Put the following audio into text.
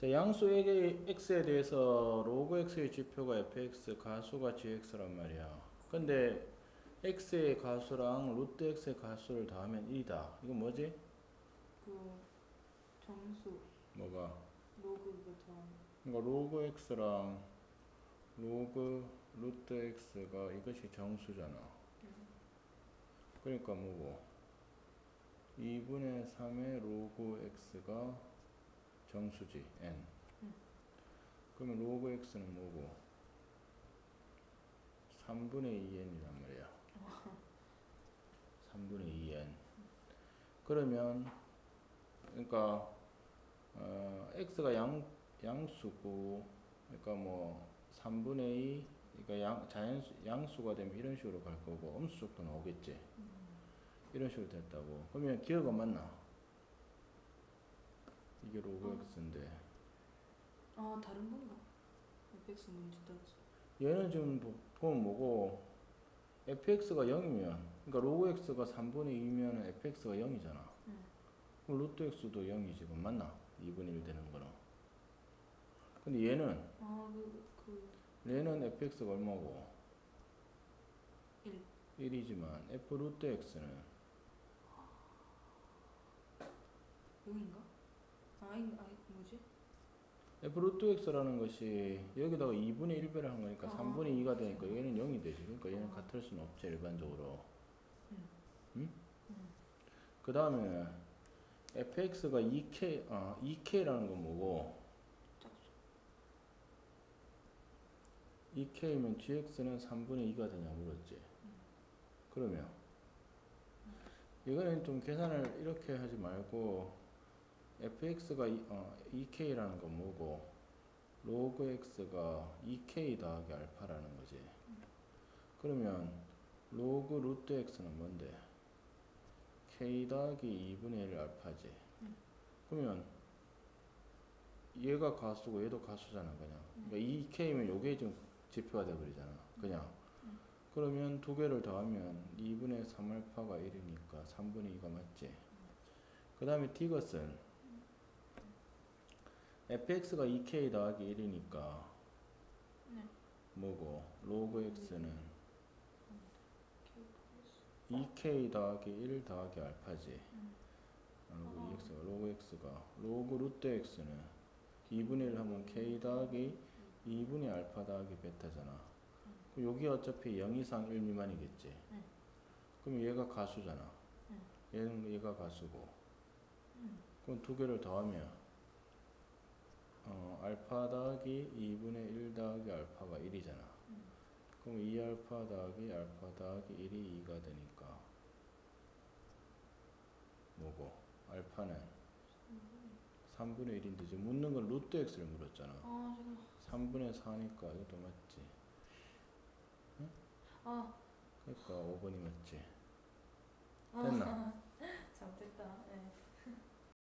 자, 양수에게 x에 대해서 로그 x의 지표가 fx, 가수가 gx란 말이야. 근데 x의 가수랑 루트 x의 가수를 더하면 1이다. 이건 뭐지? 그 정수 뭐가? 로그부터 그러니까 로그 x랑 로그 루트 x가 이것이 정수잖아. 그러니까 뭐고? 2분의 3의 로그 x가 정수지 n. 응. 그러면 로그 x는 뭐고? 3분의 2n이란 말이야. 3분의 2n. 그러면 그러니까 어, x가 양 양수고 그러니까 뭐 3분의 2 그러니까 양 자연수 양수가 되면 이런 식으로 갈 거고 음수 쪽도 나오겠지. 이런 식으로 됐다고. 그러면 기억은 맞나? 이게 로그 어. 아 다른 건가? fx 문제 따지 얘는 지금 보- 보면 뭐고 fx가 0이면 그러니까 로그 x가 3분의 2면 fx가 0이잖아. 응. 그럼 루트 x도 0이 지금 맞나? 2분의 1 되는 거는. 근데 얘는 아 그 그 얘는 fx가 얼마고? 1. 1이지만 f 루트 x는 0인가? 아니 아니 뭐지? f 루트 x라는 것이 여기다가 2분의 1배를 한 거니까 아, 3분의 2가 되니까 얘는 0이 되지. 그러니까 얘는 아. 같을 수는 없지 일반적으로. 응. 응? 응. 그 다음에 fx가 2k, 아 2k라는 건 뭐고? 짝수 2k면 gx는 3분의 2가 되냐 물었지. 그러면 이거는 좀 계산을 이렇게 하지 말고 fx가 이, 어, 2k라는 건 뭐고 로그 x가 2k 더하기 알파라는 거지. 그러면 로그 루트 x는 뭔데? k 더하기 2분의 1 알파지. 음. 그러면 얘가 가수고 얘도 가수잖아 그냥. 그러니까 2k면 요게 지금 지표가 돼버리잖아 그냥. 음. 그러면 두 개를 더하면 2분의 3 알파가 1이니까 3분의 2가 맞지. 그 다음에 디귿은 fx가 2k 더하기 1이니까 네. 뭐고 로그 x는 K 플러스 2k 더하기 1 더하기 알파지. 음. 로그 어. x가 로그 x가 로그 루트 x는 2분의 1 하면 k 더하기 2분의 알파 더하기 베타잖아. 그럼 여기 어차피 0 이상 1 미만이겠지. 응. 그럼 얘가 가수잖아. 응. 얘는 얘가 가수고. 응. 그럼 두 개를 더하면 어, 알파 더하기 2분의 1 더하기 알파가 1이잖아. 응. 그럼 2알파 더하기 알파 더하기 1이 2가 되니까 뭐고? 알파는 3분의 1인데 지금 묻는 건 루트 x를 물었잖아. 아 잠깐 3분의 4니까 이것도 맞지. 아 그러니까 5번이 맞지. 아, 됐나? 잘 됐다 네.